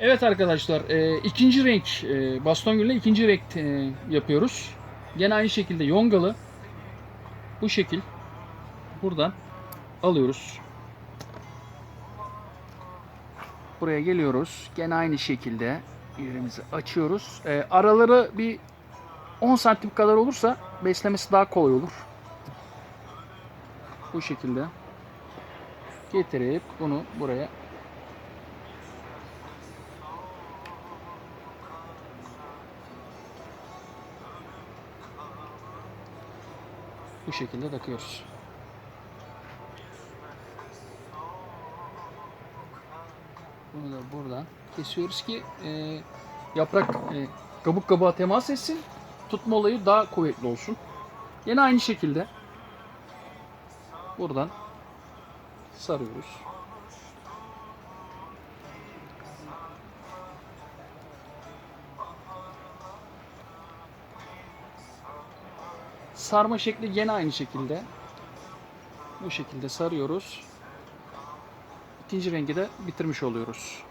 Evet arkadaşlar e, ikinci renk e, baston gülle ikinci renk e, yapıyoruz. Gene aynı şekilde yongalı bu şekil buradan alıyoruz. Buraya geliyoruz. Gene aynı şekilde yerimizi açıyoruz. E, araları bir 10 santim kadar olursa beslemesi daha kolay olur. Bu şekilde getirip bunu buraya bu şekilde takıyoruz. Bunu da buradan kesiyoruz ki e, yaprak e, kabuk kabuğa temas etsin. Tutma olayı daha kuvvetli olsun. Yine aynı şekilde buradan sarıyoruz. Sarma şekli gene aynı şekilde. Bu şekilde sarıyoruz. İkinci rengi de bitirmiş oluyoruz.